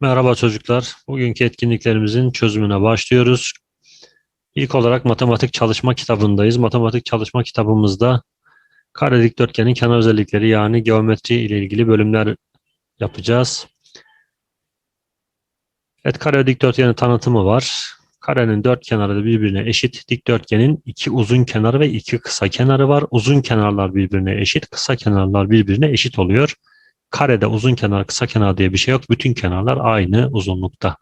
Merhaba çocuklar. Bugünkü etkinliklerimizin çözümüne başlıyoruz. İlk olarak matematik çalışma kitabındayız. Matematik çalışma kitabımızda kare dikdörtgenin kenar özellikleri yani geometri ile ilgili bölümler yapacağız. Evet kare dikdörtgenin tanıtımı var. Karenin dört kenarı da birbirine eşit. Dikdörtgenin iki uzun kenarı ve iki kısa kenarı var. Uzun kenarlar birbirine eşit, kısa kenarlar birbirine eşit oluyor. Karede uzun kenar, kısa kenar diye bir şey yok. Bütün kenarlar aynı uzunlukta.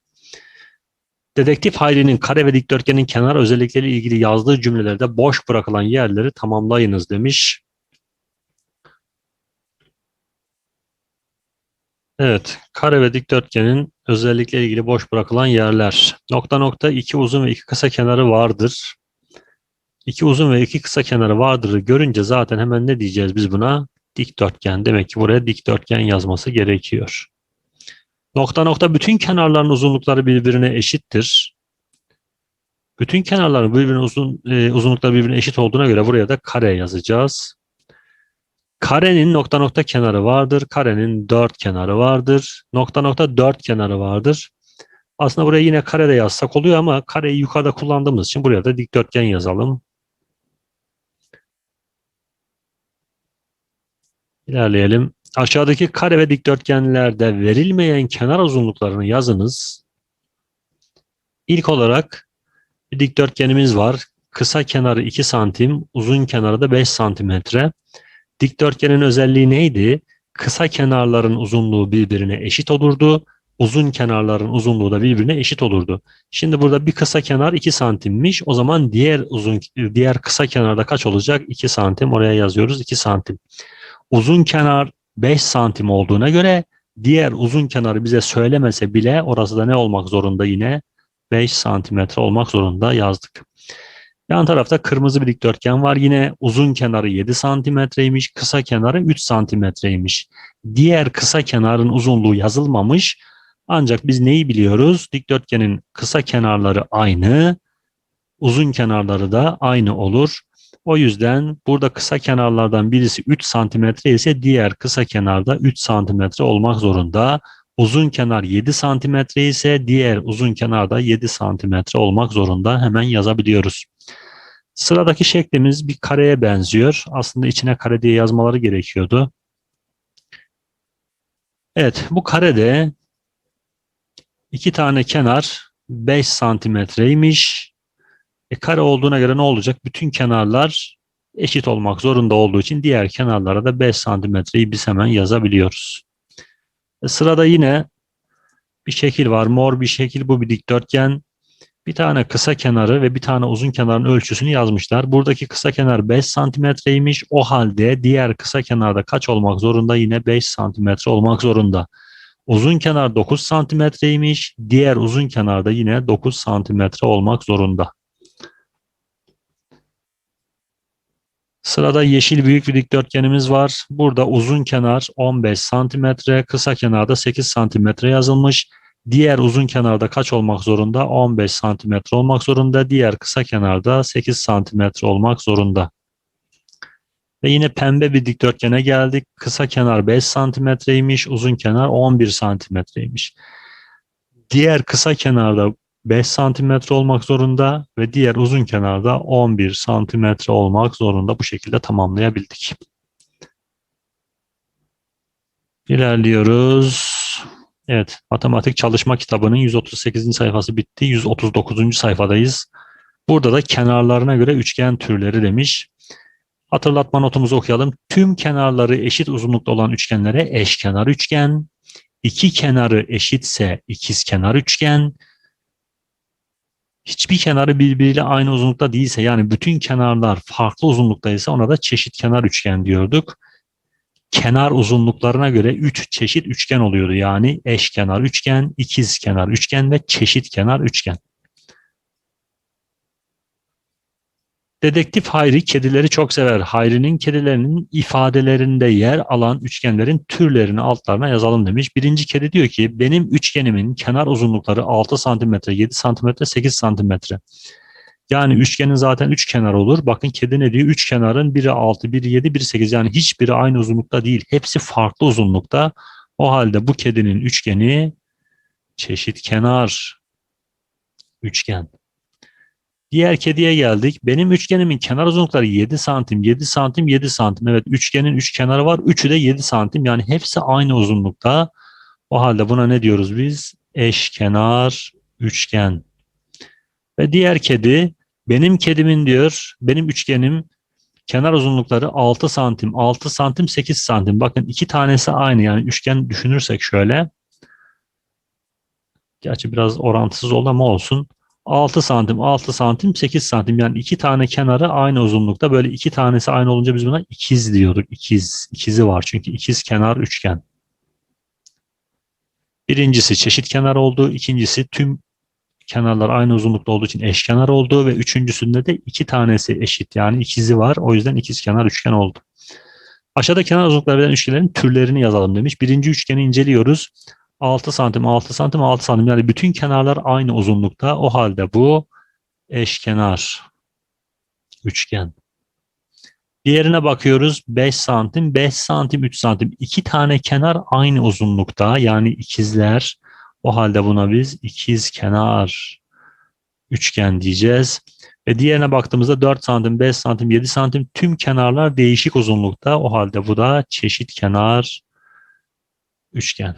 Dedektif Hayri'nin kare ve dikdörtgenin kenar özellikleriyle ilgili yazdığı cümlelerde boş bırakılan yerleri tamamlayınız demiş. Evet, kare ve dikdörtgenin özellikleriyle ilgili boş bırakılan yerler. Nokta nokta iki uzun ve iki kısa kenarı vardır. İki uzun ve iki kısa kenarı vardır'ı görünce zaten hemen ne diyeceğiz biz buna? Dikdörtgen. Demek ki buraya dikdörtgen yazması gerekiyor. Nokta nokta bütün kenarların uzunlukları birbirine eşittir. Bütün kenarların birbirine uzun e, uzunlukları birbirine eşit olduğuna göre buraya da kare yazacağız. Karenin nokta nokta kenarı vardır. Karenin dört kenarı vardır. Nokta nokta dört kenarı vardır. Aslında buraya yine kare de yazsak oluyor ama kareyi yukarıda kullandığımız için buraya da dikdörtgen yazalım. İlerleyelim. Aşağıdaki kare ve dikdörtgenlerde verilmeyen kenar uzunluklarını yazınız. İlk olarak bir dikdörtgenimiz var. Kısa kenarı 2 santim, uzun kenarı da 5 santimetre. Dikdörtgenin özelliği neydi? Kısa kenarların uzunluğu birbirine eşit olurdu. Uzun kenarların uzunluğu da birbirine eşit olurdu. Şimdi burada bir kısa kenar 2 santimmiş. O zaman diğer uzun diğer kısa kenarda kaç olacak? 2 santim. Oraya yazıyoruz 2 santim. Uzun kenar 5 santim olduğuna göre diğer uzun kenarı bize söylemese bile orası da ne olmak zorunda yine 5 santimetre olmak zorunda yazdık. Yan tarafta kırmızı bir dikdörtgen var. Yine uzun kenarı 7 santimetreymiş, kısa kenarı 3 santimetreymiş. Diğer kısa kenarın uzunluğu yazılmamış. Ancak biz neyi biliyoruz? Dikdörtgenin kısa kenarları aynı, uzun kenarları da aynı olur. O yüzden burada kısa kenarlardan birisi 3 santimetre ise diğer kısa kenarda 3 santimetre olmak zorunda. Uzun kenar 7 santimetre ise diğer uzun kenarda 7 santimetre olmak zorunda. Hemen yazabiliyoruz. Sıradaki şeklimiz bir kareye benziyor. Aslında içine kare diye yazmaları gerekiyordu. Evet bu karede iki tane kenar 5 santimetreymiş. E, kare olduğuna göre ne olacak? Bütün kenarlar eşit olmak zorunda olduğu için diğer kenarlara da 5 santimetreyi biz hemen yazabiliyoruz. E, sırada yine bir şekil var. Mor bir şekil. Bu bir dikdörtgen. Bir tane kısa kenarı ve bir tane uzun kenarın ölçüsünü yazmışlar. Buradaki kısa kenar 5 santimetreymiş. O halde diğer kısa kenarda kaç olmak zorunda? Yine 5 santimetre olmak zorunda. Uzun kenar 9 santimetreymiş. Diğer uzun kenarda yine 9 santimetre olmak zorunda. Sırada yeşil büyük bir dikdörtgenimiz var. Burada uzun kenar 15 santimetre, kısa kenarda 8 santimetre yazılmış. Diğer uzun kenarda kaç olmak zorunda? 15 santimetre olmak zorunda. Diğer kısa kenarda 8 santimetre olmak zorunda. Ve yine pembe bir dikdörtgene geldik. Kısa kenar 5 santimetreymiş, uzun kenar 11 santimetreymiş. Diğer kısa kenarda 5 santimetre olmak zorunda ve diğer uzun kenarda 11 santimetre olmak zorunda. Bu şekilde tamamlayabildik. İlerliyoruz. Evet, matematik çalışma kitabının 138. sayfası bitti. 139. sayfadayız. Burada da kenarlarına göre üçgen türleri demiş. Hatırlatma notumuzu okuyalım. Tüm kenarları eşit uzunlukta olan üçgenlere eşkenar üçgen, iki kenarı eşitse ikizkenar üçgen, hiçbir kenarı birbiriyle aynı uzunlukta değilse yani bütün kenarlar farklı uzunluktaysa ona da çeşit kenar üçgen diyorduk. Kenar uzunluklarına göre 3 çeşit üçgen oluyordu. Yani eşkenar üçgen, ikizkenar üçgen ve çeşit kenar üçgen. Dedektif Hayri kedileri çok sever. Hayri'nin kedilerinin ifadelerinde yer alan üçgenlerin türlerini altlarına yazalım demiş. Birinci kedi diyor ki benim üçgenimin kenar uzunlukları 6 cm, 7 cm, 8 cm. Yani üçgenin zaten üç kenar olur. Bakın kedi ne diyor? Üç kenarın biri 6, biri 7, biri 8. Yani hiçbiri aynı uzunlukta değil. Hepsi farklı uzunlukta. O halde bu kedinin üçgeni çeşit kenar üçgen. Diğer kediye geldik. Benim üçgenimin kenar uzunlukları 7 santim, 7 santim, 7 santim. Evet üçgenin üç kenarı var. Üçü de 7 santim. Yani hepsi aynı uzunlukta. O halde buna ne diyoruz biz? Eşkenar üçgen. Ve diğer kedi benim kedimin diyor, benim üçgenim kenar uzunlukları 6 santim, 6 santim, 8 santim. Bakın iki tanesi aynı yani üçgen düşünürsek şöyle. Gerçi biraz orantısız oldu ama olsun. 6 santim, 6 santim, 8 santim. Yani iki tane kenarı aynı uzunlukta. Böyle iki tanesi aynı olunca biz buna ikiz diyorduk. İkiz, ikizi var çünkü ikiz kenar üçgen. Birincisi çeşit kenar oldu. ikincisi tüm kenarlar aynı uzunlukta olduğu için eşkenar oldu ve üçüncüsünde de iki tanesi eşit yani ikizi var. O yüzden ikiz kenar üçgen oldu. Aşağıda kenar uzunlukları veren üçgenlerin türlerini yazalım demiş. Birinci üçgeni inceliyoruz. 6 santim, 6 santim, 6 santim. Yani bütün kenarlar aynı uzunlukta. O halde bu eşkenar üçgen. Diğerine bakıyoruz. 5 santim, 5 santim, 3 santim. İki tane kenar aynı uzunlukta. Yani ikizler. O halde buna biz ikiz kenar üçgen diyeceğiz. Ve diğerine baktığımızda 4 santim, 5 santim, 7 santim tüm kenarlar değişik uzunlukta. O halde bu da çeşit kenar üçgen.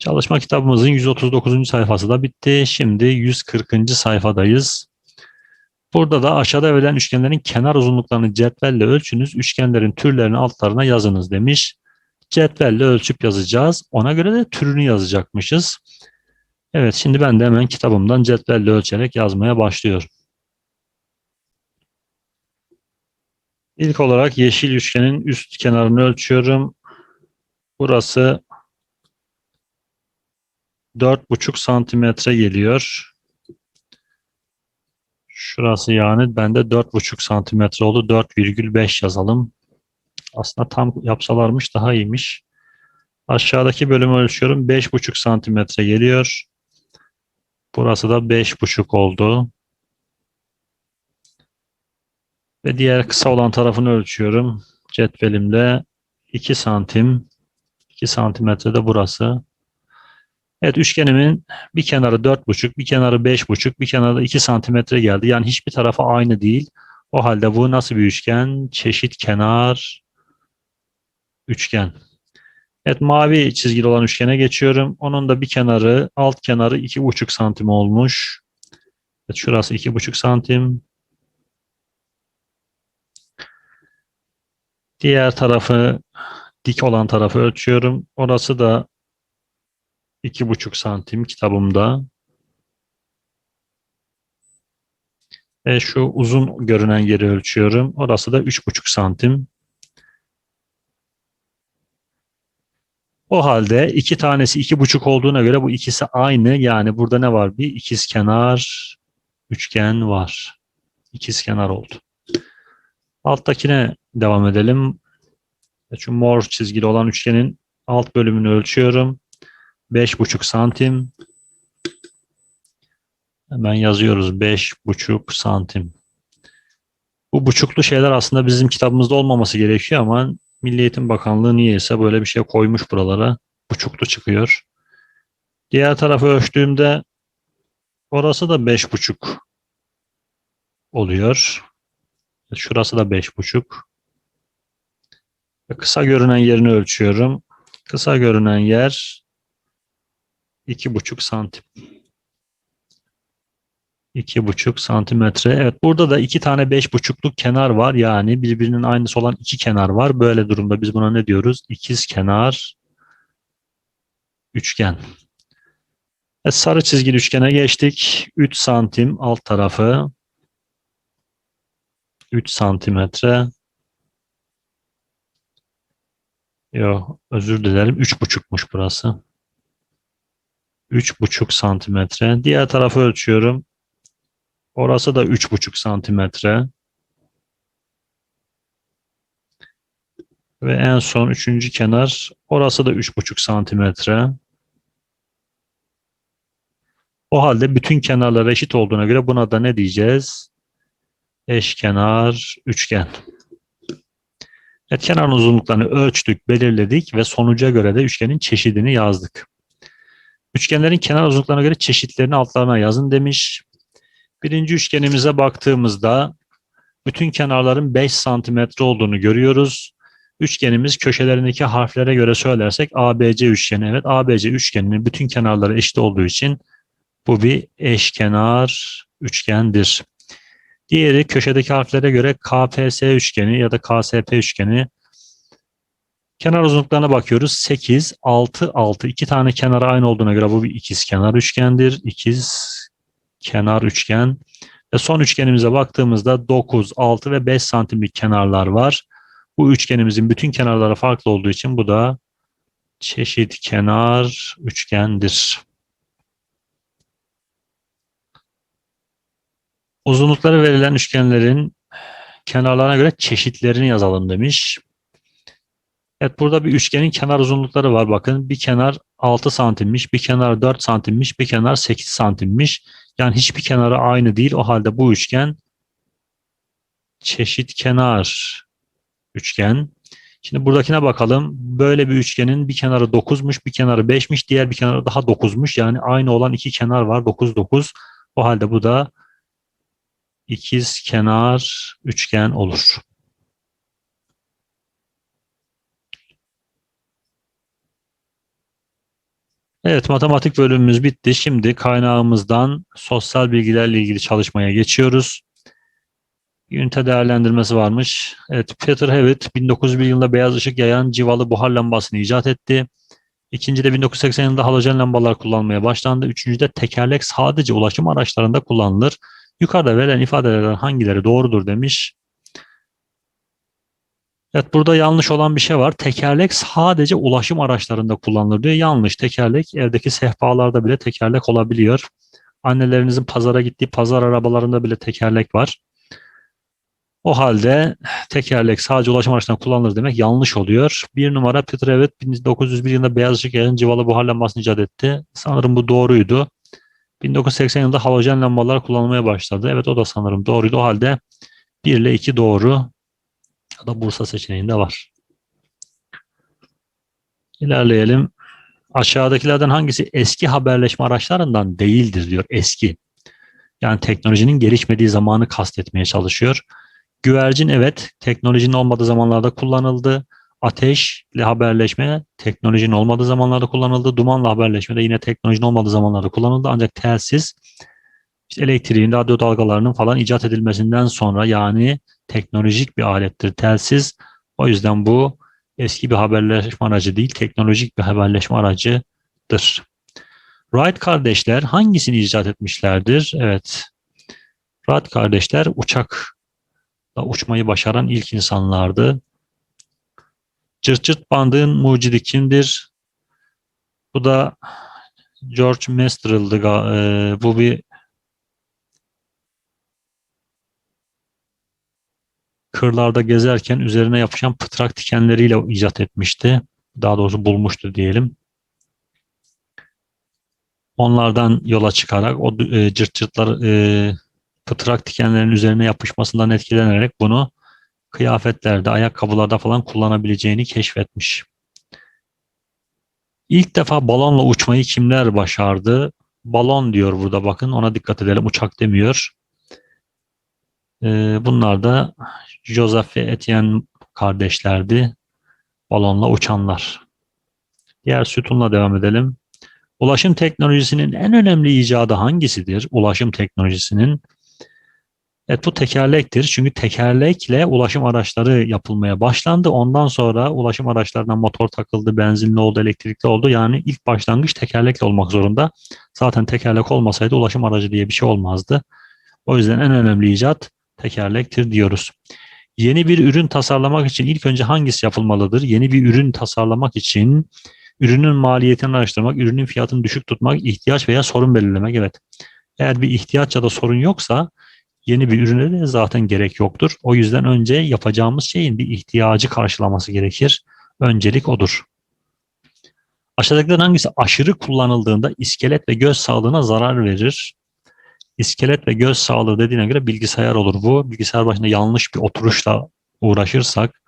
Çalışma kitabımızın 139. sayfası da bitti. Şimdi 140. sayfadayız. Burada da aşağıda verilen üçgenlerin kenar uzunluklarını cetvelle ölçünüz. Üçgenlerin türlerini altlarına yazınız demiş. Cetvelle ölçüp yazacağız. Ona göre de türünü yazacakmışız. Evet şimdi ben de hemen kitabımdan cetvelle ölçerek yazmaya başlıyorum. İlk olarak yeşil üçgenin üst kenarını ölçüyorum. Burası 4,5 santimetre geliyor. Şurası yani bende 4,5 santimetre oldu. 4,5 yazalım. Aslında tam yapsalarmış daha iyiymiş. Aşağıdaki bölümü ölçüyorum. 5,5 santimetre geliyor. Burası da 5,5 oldu. Ve diğer kısa olan tarafını ölçüyorum. Cetvelimde 2 santim. 2 santimetre de burası. Evet üçgenimin bir kenarı 4,5, bir kenarı 5,5, bir kenarı da 2 santimetre geldi. Yani hiçbir tarafı aynı değil. O halde bu nasıl bir üçgen? Çeşit kenar üçgen. Evet mavi çizgili olan üçgene geçiyorum. Onun da bir kenarı, alt kenarı 2,5 santim olmuş. Evet, şurası 2,5 santim. Diğer tarafı dik olan tarafı ölçüyorum. Orası da iki buçuk santim kitabımda. Ve şu uzun görünen yeri ölçüyorum. Orası da üç buçuk santim. O halde iki tanesi iki buçuk olduğuna göre bu ikisi aynı. Yani burada ne var? Bir ikiz kenar üçgen var. İkiz kenar oldu. Alttakine devam edelim. Şu mor çizgili olan üçgenin alt bölümünü ölçüyorum. 5,5 santim. Hemen yazıyoruz 5,5 santim. Bu buçuklu şeyler aslında bizim kitabımızda olmaması gerekiyor ama Milli Eğitim Bakanlığı niyeyse böyle bir şey koymuş buralara. Buçuklu çıkıyor. Diğer tarafı ölçtüğümde orası da 5,5 oluyor. Şurası da 5,5. Kısa görünen yerini ölçüyorum. Kısa görünen yer iki buçuk santim. iki buçuk santimetre. Evet burada da iki tane beş buçukluk kenar var. Yani birbirinin aynısı olan iki kenar var. Böyle durumda biz buna ne diyoruz? İkiz kenar üçgen. Evet, sarı çizgili üçgene geçtik. 3 santim alt tarafı. 3 santimetre. Yok özür dilerim. 3,5'muş burası. 3,5 santimetre. Diğer tarafı ölçüyorum. Orası da 3,5 santimetre. Ve en son üçüncü kenar. Orası da 3,5 santimetre. O halde bütün kenarlar eşit olduğuna göre buna da ne diyeceğiz? Eşkenar üçgen. Evet, kenar uzunluklarını ölçtük, belirledik ve sonuca göre de üçgenin çeşidini yazdık. Üçgenlerin kenar uzunluklarına göre çeşitlerini altlarına yazın demiş. Birinci üçgenimize baktığımızda bütün kenarların 5 santimetre olduğunu görüyoruz. Üçgenimiz köşelerindeki harflere göre söylersek ABC üçgeni. Evet ABC üçgeninin bütün kenarları eşit olduğu için bu bir eşkenar üçgendir. Diğeri köşedeki harflere göre KPS üçgeni ya da KSP üçgeni. Kenar uzunluklarına bakıyoruz. 8, 6, 6. İki tane kenarı aynı olduğuna göre bu bir ikiz kenar üçgendir. İkiz kenar üçgen. Ve son üçgenimize baktığımızda 9, 6 ve 5 santimlik kenarlar var. Bu üçgenimizin bütün kenarları farklı olduğu için bu da çeşit kenar üçgendir. Uzunlukları verilen üçgenlerin kenarlarına göre çeşitlerini yazalım demiş. Evet burada bir üçgenin kenar uzunlukları var. Bakın bir kenar 6 santimmiş, bir kenar 4 santimmiş, bir kenar 8 santimmiş. Yani hiçbir kenarı aynı değil. O halde bu üçgen çeşit kenar üçgen. Şimdi buradakine bakalım. Böyle bir üçgenin bir kenarı 9'muş, bir kenarı 5'miş, diğer bir kenarı daha 9'muş. Yani aynı olan iki kenar var. 9 9. O halde bu da ikiz kenar üçgen olur. Evet matematik bölümümüz bitti. Şimdi kaynağımızdan sosyal bilgilerle ilgili çalışmaya geçiyoruz. Ünite değerlendirmesi varmış. Evet Peter Hewitt 1901 yılında beyaz ışık yayan civalı buhar lambasını icat etti. İkincide 1980 yılında halojen lambalar kullanmaya başlandı. Üçüncüde tekerlek sadece ulaşım araçlarında kullanılır. Yukarıda verilen ifadelerden hangileri doğrudur demiş. Evet burada yanlış olan bir şey var. Tekerlek sadece ulaşım araçlarında kullanılır diyor. Yanlış. Tekerlek evdeki sehpalarda bile tekerlek olabiliyor. Annelerinizin pazara gittiği pazar arabalarında bile tekerlek var. O halde tekerlek sadece ulaşım araçlarında kullanılır demek yanlış oluyor. Bir numara Peter Hewitt 1901 yılında beyaz ışık yayan civalı buhar lambasını icat etti. Sanırım bu doğruydu. 1980 yılında halojen lambalar kullanılmaya başladı. Evet o da sanırım doğruydu. O halde 1 ile 2 doğru. Ya da Bursa seçeneğinde var. İlerleyelim. Aşağıdakilerden hangisi eski haberleşme araçlarından değildir diyor. Eski. Yani teknolojinin gelişmediği zamanı kastetmeye çalışıyor. Güvercin evet teknolojinin olmadığı zamanlarda kullanıldı. Ateşle haberleşme teknolojinin olmadığı zamanlarda kullanıldı. Dumanla haberleşme de yine teknolojinin olmadığı zamanlarda kullanıldı. Ancak telsiz işte elektriğin, radyo dalgalarının falan icat edilmesinden sonra yani teknolojik bir alettir telsiz. O yüzden bu eski bir haberleşme aracı değil, teknolojik bir haberleşme aracıdır. Wright kardeşler hangisini icat etmişlerdir? Evet. Wright kardeşler uçakla uçmayı başaran ilk insanlardı. Cırt cırt bandığın mucidi kimdir? Bu da George Mestrel'dı. Ee, bu bir kırlarda gezerken üzerine yapışan pıtrak dikenleriyle icat etmişti. Daha doğrusu bulmuştu diyelim. Onlardan yola çıkarak o e, cırt cırtlar e, pıtrak dikenlerin üzerine yapışmasından etkilenerek bunu kıyafetlerde, ayakkabılarda falan kullanabileceğini keşfetmiş. İlk defa balonla uçmayı kimler başardı? Balon diyor burada bakın ona dikkat edelim uçak demiyor. Ee, bunlar da Joseph ve Etienne kardeşlerdi. Balonla uçanlar. Diğer sütunla devam edelim. Ulaşım teknolojisinin en önemli icadı hangisidir? Ulaşım teknolojisinin Evet bu tekerlektir. Çünkü tekerlekle ulaşım araçları yapılmaya başlandı. Ondan sonra ulaşım araçlarına motor takıldı, benzinli oldu, elektrikli oldu. Yani ilk başlangıç tekerlekle olmak zorunda. Zaten tekerlek olmasaydı ulaşım aracı diye bir şey olmazdı. O yüzden en önemli icat tekerlektir diyoruz. Yeni bir ürün tasarlamak için ilk önce hangisi yapılmalıdır? Yeni bir ürün tasarlamak için ürünün maliyetini araştırmak, ürünün fiyatını düşük tutmak, ihtiyaç veya sorun belirlemek. Evet. Eğer bir ihtiyaç ya da sorun yoksa yeni bir ürüne de zaten gerek yoktur. O yüzden önce yapacağımız şeyin bir ihtiyacı karşılaması gerekir. Öncelik odur. Aşağıdakilerden hangisi aşırı kullanıldığında iskelet ve göz sağlığına zarar verir? İskelet ve göz sağlığı dediğine göre bilgisayar olur bu. Bilgisayar başında yanlış bir oturuşla uğraşırsak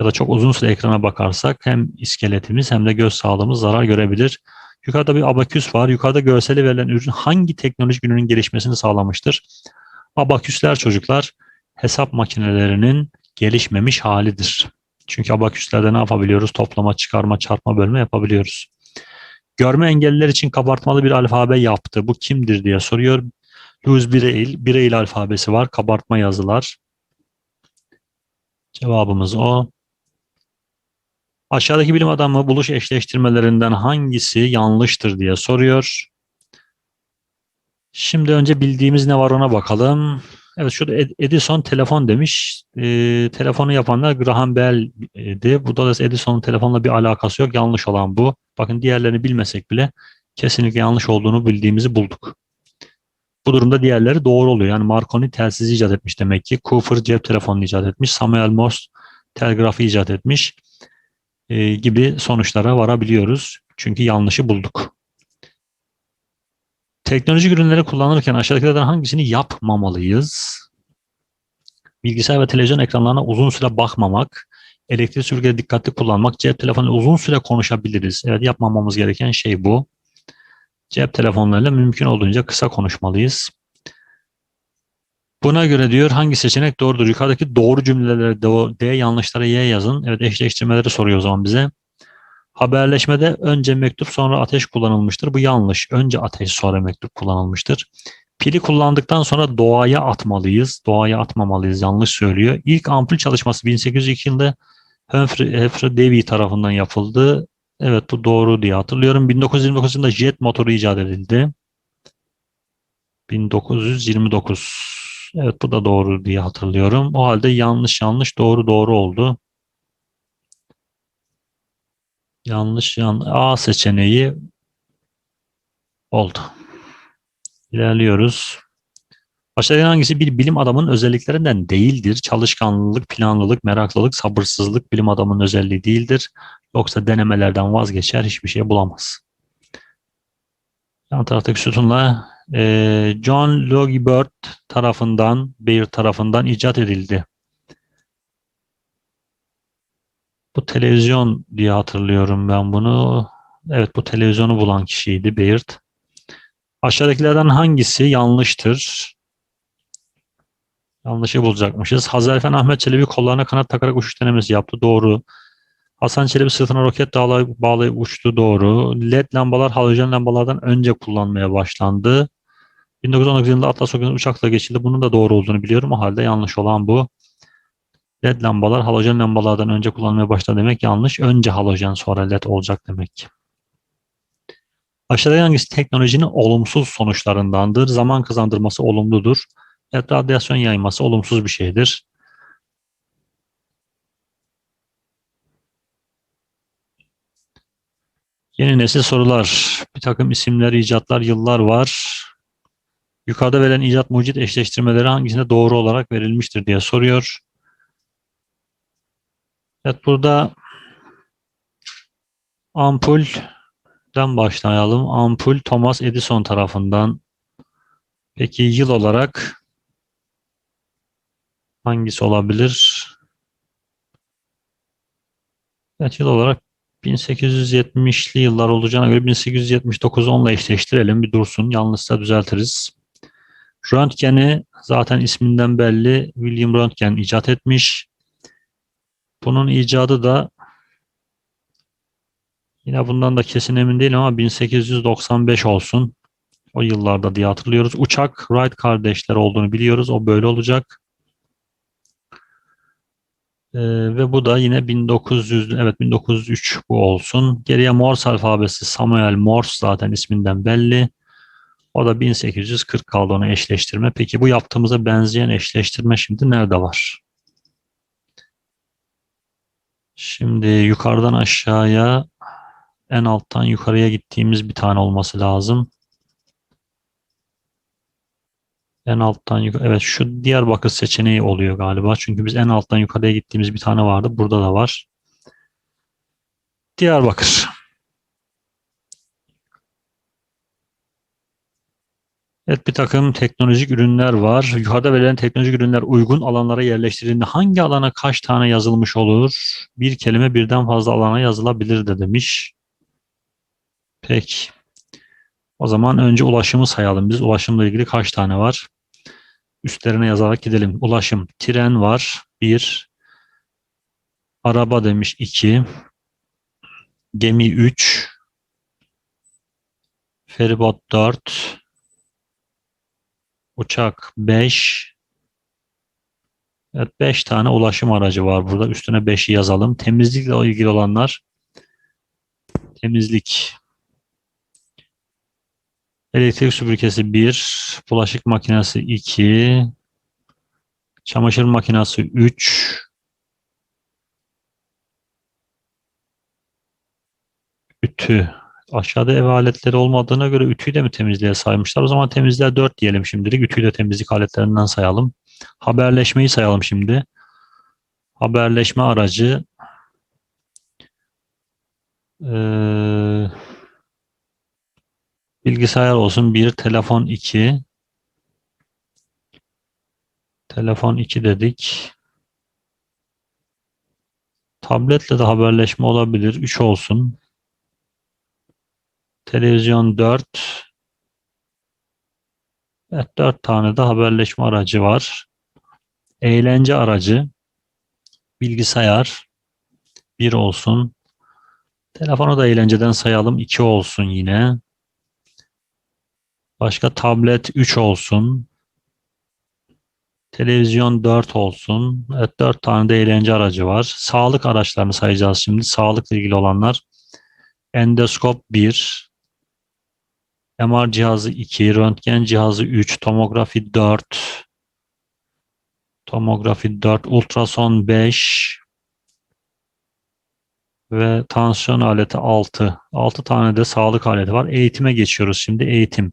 ya da çok uzun süre ekrana bakarsak hem iskeletimiz hem de göz sağlığımız zarar görebilir. Yukarıda bir abaküs var. Yukarıda görseli verilen ürün hangi teknolojik ürünün gelişmesini sağlamıştır? Abaküsler çocuklar hesap makinelerinin gelişmemiş halidir. Çünkü abaküslerde ne yapabiliyoruz? Toplama, çıkarma, çarpma, bölme yapabiliyoruz. Görme engelliler için kabartmalı bir alfabe yaptı. Bu kimdir diye soruyor. Louis Braille, Braille alfabesi var. Kabartma yazılar. Cevabımız o. Aşağıdaki bilim adamı buluş eşleştirmelerinden hangisi yanlıştır diye soruyor. Şimdi önce bildiğimiz ne var ona bakalım. Evet şurada Edison telefon demiş. E, telefonu yapanlar Graham Bell'di. Bu da Edison'un telefonla bir alakası yok. Yanlış olan bu. Bakın diğerlerini bilmesek bile kesinlikle yanlış olduğunu bildiğimizi bulduk. Bu durumda diğerleri doğru oluyor. Yani Marconi telsizi icat etmiş demek ki. Cooper cep telefonunu icat etmiş. Samuel Morse telgrafı icat etmiş. E, gibi sonuçlara varabiliyoruz. Çünkü yanlışı bulduk. Teknolojik ürünleri kullanırken aşağıdakilerden hangisini yapmamalıyız? Bilgisayar ve televizyon ekranlarına uzun süre bakmamak, elektrik süpürgeleri dikkatli kullanmak, cep telefonuyla uzun süre konuşabiliriz. Evet yapmamamız gereken şey bu. Cep telefonlarıyla mümkün olduğunca kısa konuşmalıyız. Buna göre diyor hangi seçenek doğrudur? Yukarıdaki doğru cümleleri D yanlışlara Y yazın. Evet eşleştirmeleri soruyor o zaman bize. Haberleşmede önce mektup sonra ateş kullanılmıştır. Bu yanlış. Önce ateş sonra mektup kullanılmıştır. Pili kullandıktan sonra doğaya atmalıyız. Doğaya atmamalıyız. Yanlış söylüyor. İlk ampul çalışması 1802 yılında Humphrey, Humphrey Davy tarafından yapıldı. Evet bu doğru diye hatırlıyorum. 1929 yılında jet motoru icat edildi. 1929. Evet bu da doğru diye hatırlıyorum. O halde yanlış yanlış doğru doğru oldu. Yanlış yanlış. A seçeneği oldu. İlerliyoruz. Aşağıdaki hangisi bir bilim adamının özelliklerinden değildir? Çalışkanlılık, planlılık, meraklılık, sabırsızlık bilim adamının özelliği değildir. Yoksa denemelerden vazgeçer hiçbir şey bulamaz. Yan taraftaki sütunla e, John Logie Bird tarafından, Bayer tarafından icat edildi. Bu televizyon diye hatırlıyorum ben bunu. Evet bu televizyonu bulan kişiydi Baird. Aşağıdakilerden hangisi yanlıştır? Yanlışı bulacakmışız. Hazarfen Ahmet Çelebi kollarına kanat takarak uçuş denemesi yaptı. Doğru. Hasan Çelebi sırtına roket bağlayıp, bağlayıp uçtu. Doğru. LED lambalar halojen lambalardan önce kullanmaya başlandı. 1919 yılında Atlas Okyanusu uçakla geçildi. Bunun da doğru olduğunu biliyorum. O halde yanlış olan bu. LED lambalar halojen lambalardan önce kullanmaya başladı demek yanlış. Önce halojen sonra LED olacak demek. Aşağıda hangisi teknolojinin olumsuz sonuçlarındandır? Zaman kazandırması olumludur. Evet, radyasyon yayması olumsuz bir şeydir. Yeni nesil sorular. Bir takım isimler, icatlar, yıllar var. Yukarıda verilen icat mucit eşleştirmeleri hangisinde doğru olarak verilmiştir diye soruyor. Evet burada ampulden başlayalım. Ampul Thomas Edison tarafından. Peki yıl olarak hangisi olabilir? Evet yıl olarak 1870'li yıllar olacağına göre 1879 onunla eşleştirelim. Bir dursun. Yanlışsa düzeltiriz. Röntgen'i zaten isminden belli William Röntgen icat etmiş. Bunun icadı da yine bundan da kesin emin değilim ama 1895 olsun. O yıllarda diye hatırlıyoruz. Uçak Wright kardeşler olduğunu biliyoruz. O böyle olacak. Ee, ve bu da yine 1900 evet 1903 bu olsun. Geriye Morse alfabesi Samuel Morse zaten isminden belli. O da 1840 kaldı onu eşleştirme. Peki bu yaptığımıza benzeyen eşleştirme şimdi nerede var? Şimdi yukarıdan aşağıya en alttan yukarıya gittiğimiz bir tane olması lazım. En alttan yukarı. Evet şu Diyarbakır seçeneği oluyor galiba. Çünkü biz en alttan yukarıya gittiğimiz bir tane vardı. Burada da var. Diyarbakır. Evet bir takım teknolojik ürünler var. Yukarıda verilen teknolojik ürünler uygun alanlara yerleştirildiğinde hangi alana kaç tane yazılmış olur? Bir kelime birden fazla alana yazılabilir de demiş. Peki. O zaman önce ulaşımı sayalım. Biz ulaşımla ilgili kaç tane var? Üstlerine yazarak gidelim. Ulaşım. Tren var. 1. Araba demiş 2. Gemi 3. Feribot 4. Uçak 5. Evet 5 tane ulaşım aracı var burada. Üstüne 5'i yazalım. Temizlikle ilgili olanlar temizlik. Elektrik süpürgesi 1, bulaşık makinesi 2, çamaşır makinesi 3, ütü. Aşağıda ev aletleri olmadığına göre ütüyü de mi temizliğe saymışlar? O zaman temizliğe 4 diyelim şimdilik. Ütüyü de temizlik aletlerinden sayalım. Haberleşmeyi sayalım şimdi. Haberleşme aracı ee, bilgisayar olsun. Bir telefon 2 telefon 2 dedik. Tabletle de haberleşme olabilir. 3 olsun. Televizyon 4 Evet 4 tane de haberleşme aracı var. Eğlence aracı bilgisayar 1 olsun. Telefonu da eğlenceden sayalım 2 olsun yine. Başka tablet 3 olsun. Televizyon 4 olsun. Evet 4 tane de eğlence aracı var. Sağlık araçlarını sayacağız şimdi. Sağlıkla ilgili olanlar. Endoskop 1. MR cihazı 2. Röntgen cihazı 3. Tomografi 4. Tomografi 4. Ultrason 5. Ve tansiyon aleti 6. 6 tane de sağlık aleti var. Eğitime geçiyoruz şimdi. Eğitim.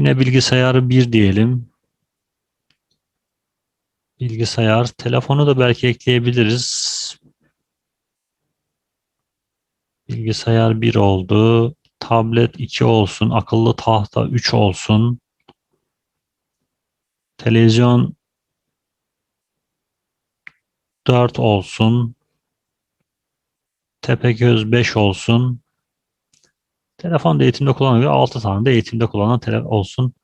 Yine bilgisayarı 1 diyelim. Bilgisayar. Telefonu da belki ekleyebiliriz. Bilgisayar 1 oldu. Tablet 2 olsun. Akıllı tahta 3 olsun. Televizyon 4 olsun. Tepegöz 5 olsun. Telefon da eğitimde kullanılıyor. 6 tane de eğitimde kullanan telefon olsun.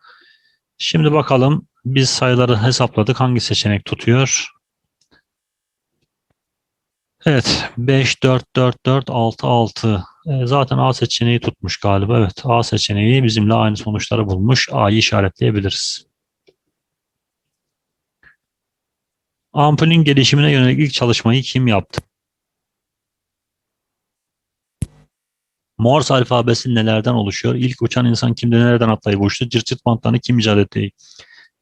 Şimdi bakalım biz sayıları hesapladık. Hangi seçenek tutuyor? Evet. 5, 4, 4, 4, 6, 6. E, zaten A seçeneği tutmuş galiba. Evet. A seçeneği bizimle aynı sonuçları bulmuş. A'yı işaretleyebiliriz. Ampulün gelişimine yönelik ilk çalışmayı kim yaptı? Morse alfabesi nelerden oluşuyor? İlk uçan insan kimdi? Nereden atlayıp uçtu? Cırcırt bantlarını kim icat etti?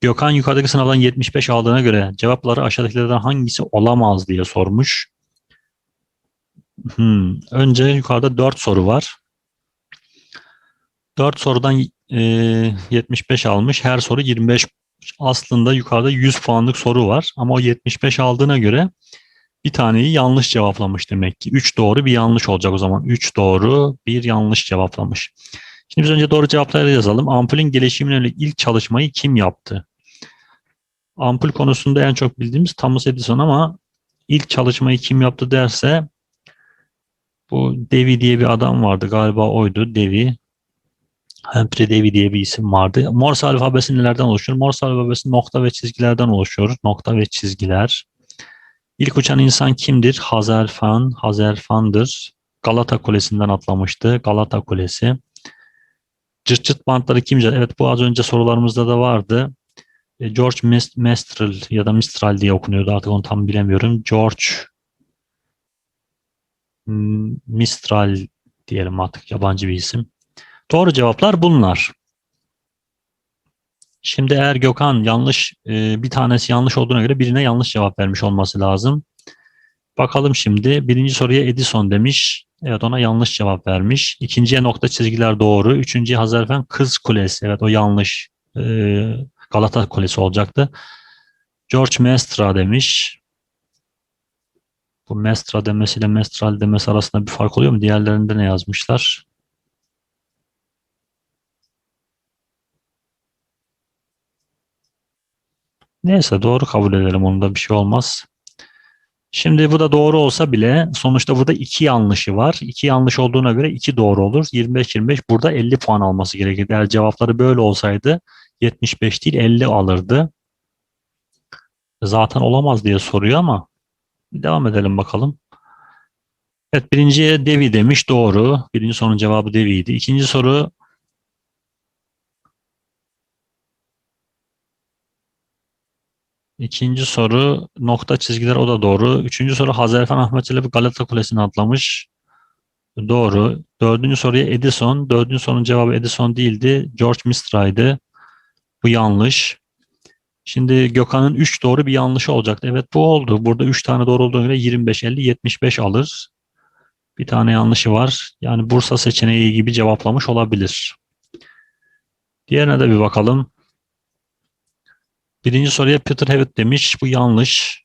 Gökhan yukarıdaki sınavdan 75 aldığına göre cevapları aşağıdakilerden hangisi olamaz diye sormuş. Hmm. Önce yukarıda 4 soru var. 4 sorudan e, 75 almış. Her soru 25. Aslında yukarıda 100 puanlık soru var. Ama o 75 aldığına göre bir taneyi yanlış cevaplamış demek ki. 3 doğru bir yanlış olacak o zaman. 3 doğru bir yanlış cevaplamış. Şimdi biz önce doğru cevapları yazalım. Ampulün gelişimine yönelik ilk çalışmayı kim yaptı? Ampul konusunda en çok bildiğimiz Thomas Edison ama ilk çalışmayı kim yaptı derse bu Devi diye bir adam vardı. Galiba oydu Devi. Humphrey Davy diye bir isim vardı. Morse alfabesi nelerden oluşuyor? Morse alfabesi nokta ve çizgilerden oluşuyor. Nokta ve çizgiler. İlk uçan insan kimdir? Hazarfen, Hazarfen'dir. Galata Kulesi'nden atlamıştı. Galata Kulesi. Cırt cırt bantları kim icat? Evet bu az önce sorularımızda da vardı. E, George Mestral ya da Mistral diye okunuyordu artık onu tam bilemiyorum. George Mistral diyelim artık yabancı bir isim. Doğru cevaplar bunlar. Şimdi eğer Gökhan yanlış e, bir tanesi yanlış olduğuna göre birine yanlış cevap vermiş olması lazım. Bakalım şimdi birinci soruya Edison demiş. Evet ona yanlış cevap vermiş. İkinciye nokta çizgiler doğru. Üçüncüye Hazarfen Kız Kulesi. Evet o yanlış. E, Galata Kulesi olacaktı. George Mestra demiş. Bu Mestra demesiyle Mestral demesi arasında bir fark oluyor mu? Diğerlerinde ne yazmışlar? Neyse doğru kabul edelim. Onda bir şey olmaz. Şimdi bu da doğru olsa bile sonuçta burada iki yanlışı var. İki yanlış olduğuna göre iki doğru olur. 25-25 burada 50 puan alması gerekir. Eğer cevapları böyle olsaydı 75 değil 50 alırdı. Zaten olamaz diye soruyor ama devam edelim bakalım. Evet birinciye Devi demiş doğru. Birinci sorunun cevabı Devi'ydi. İkinci soru İkinci soru nokta çizgiler o da doğru. Üçüncü soru Hazarfen Ahmet Çelebi Galata Kulesi'ni atlamış. Doğru. Dördüncü soruya Edison. Dördüncü sorunun cevabı Edison değildi. George Mistra'ydı. Bu yanlış. Şimdi Gökhan'ın 3 doğru bir yanlışı olacaktı. Evet bu oldu. Burada 3 tane doğru olduğuna göre 25, 50, 75 alır. Bir tane yanlışı var. Yani Bursa seçeneği gibi cevaplamış olabilir. Diğerine de bir bakalım. Birinci soruya Peter Hewitt demiş. Bu yanlış.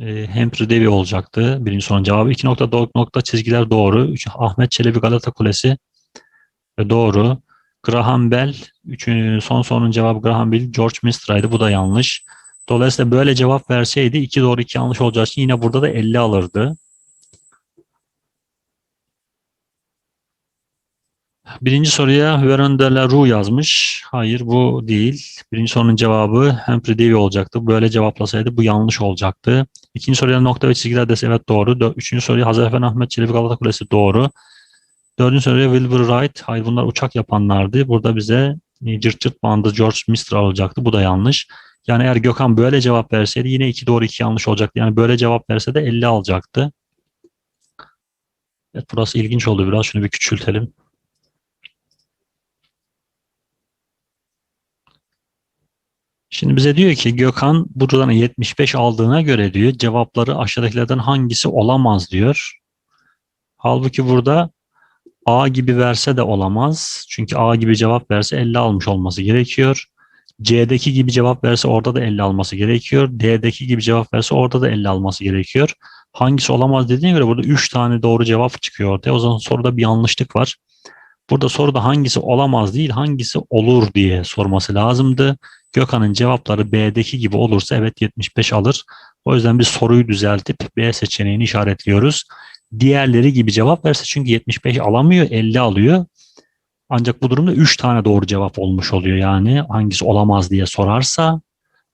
E, Humphrey Davy olacaktı. Birinci sorunun cevabı. İki nokta, do, nokta çizgiler doğru. Üç, Ahmet Çelebi Galata Kulesi e, doğru. Graham Bell. Üçüncü, son sorunun cevabı Graham Bell. George Mistra'ydı. Bu da yanlış. Dolayısıyla böyle cevap verseydi iki doğru iki yanlış olacağı için yine burada da 50 alırdı. Birinci soruya Veron de la Rue yazmış. Hayır bu değil. Birinci sorunun cevabı Humphrey Davy olacaktı. Böyle cevaplasaydı bu yanlış olacaktı. İkinci soruya nokta ve çizgiler dese evet doğru. Üçüncü soruya Hazarfen Ahmet Çelebi Galata Kulesi doğru. Dördüncü soruya Wilbur Wright. Hayır bunlar uçak yapanlardı. Burada bize e, cırt cırt bandı George Mister olacaktı. Bu da yanlış. Yani eğer Gökhan böyle cevap verseydi yine iki doğru iki yanlış olacaktı. Yani böyle cevap verse de 50 alacaktı. Evet burası ilginç oldu biraz. Şunu bir küçültelim. Şimdi bize diyor ki Gökhan buradan 75 aldığına göre diyor cevapları aşağıdakilerden hangisi olamaz diyor. Halbuki burada A gibi verse de olamaz. Çünkü A gibi cevap verse 50 almış olması gerekiyor. C'deki gibi cevap verse orada da 50 alması gerekiyor. D'deki gibi cevap verse orada da 50 alması gerekiyor. Hangisi olamaz dediğine göre burada 3 tane doğru cevap çıkıyor ortaya. O zaman soruda bir yanlışlık var. Burada soruda hangisi olamaz değil hangisi olur diye sorması lazımdı. Gökhan'ın cevapları B'deki gibi olursa evet 75 alır. O yüzden biz soruyu düzeltip B seçeneğini işaretliyoruz. Diğerleri gibi cevap verse çünkü 75 alamıyor 50 alıyor. Ancak bu durumda 3 tane doğru cevap olmuş oluyor yani hangisi olamaz diye sorarsa.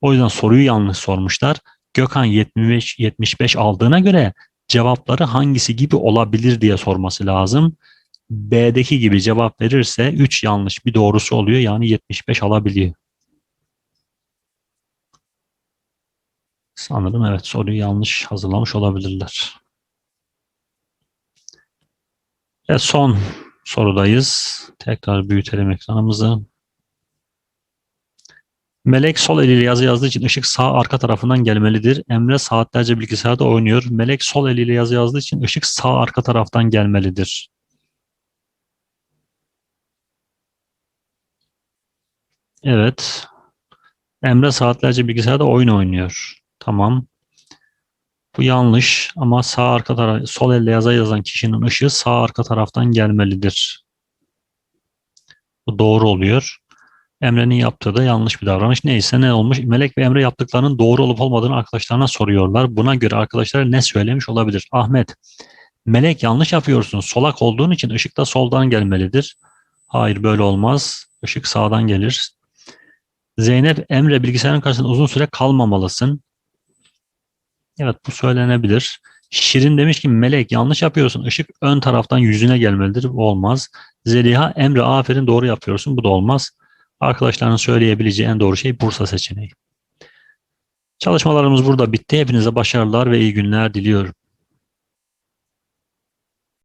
O yüzden soruyu yanlış sormuşlar. Gökhan 75, 75 aldığına göre cevapları hangisi gibi olabilir diye sorması lazım. B'deki gibi cevap verirse 3 yanlış bir doğrusu oluyor yani 75 alabiliyor. Sanırım evet soruyu yanlış hazırlamış olabilirler. Evet son sorudayız. Tekrar büyütelim ekranımızı. Melek sol eliyle yazı yazdığı için ışık sağ arka tarafından gelmelidir. Emre saatlerce bilgisayarda oynuyor. Melek sol eliyle yazı yazdığı için ışık sağ arka taraftan gelmelidir. Evet. Emre saatlerce bilgisayarda oyun oynuyor. Tamam. Bu yanlış ama sağ arka taraf, sol elle yaza yazan kişinin ışığı sağ arka taraftan gelmelidir. Bu doğru oluyor. Emre'nin yaptığı da yanlış bir davranış. Neyse ne olmuş? Melek ve Emre yaptıklarının doğru olup olmadığını arkadaşlarına soruyorlar. Buna göre arkadaşlar ne söylemiş olabilir? Ahmet, Melek yanlış yapıyorsun. Solak olduğun için ışık da soldan gelmelidir. Hayır böyle olmaz. Işık sağdan gelir. Zeynep, Emre bilgisayarın karşısında uzun süre kalmamalısın. Evet bu söylenebilir. Şirin demiş ki Melek yanlış yapıyorsun. Işık ön taraftan yüzüne gelmelidir. Olmaz. Zeliha, Emre aferin doğru yapıyorsun. Bu da olmaz. Arkadaşların söyleyebileceği en doğru şey Bursa seçeneği. Çalışmalarımız burada bitti. Hepinize başarılar ve iyi günler diliyorum.